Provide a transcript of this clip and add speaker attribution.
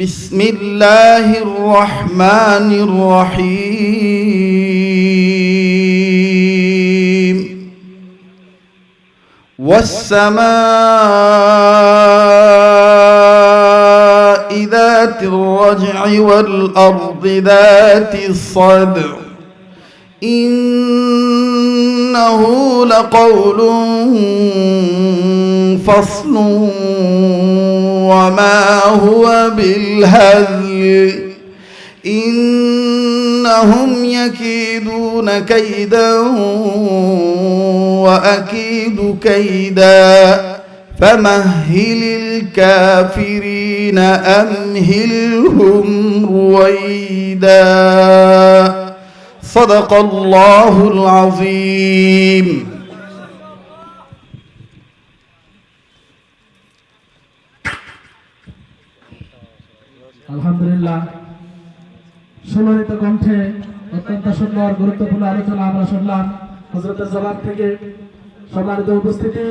Speaker 1: بسم الله الرحمن الرحيم. والسماء ذات الرجع والأرض ذات الصدع. إنه لقول فصل وما هو بالهزل إنهم يكيدون كيدا وأكيد كيدا. فمهل الكافرين أمهلهم رويدا. صدق الله العظيم
Speaker 2: আলহামদুলিল্লাহ সুললিত কণ্ঠে অত্যন্ত সুন্দর গুরুত্বপূর্ণ আলোচনা আমরা শুনলাম হজরতের জবাব থেকে সম্মানিত উপস্থিতি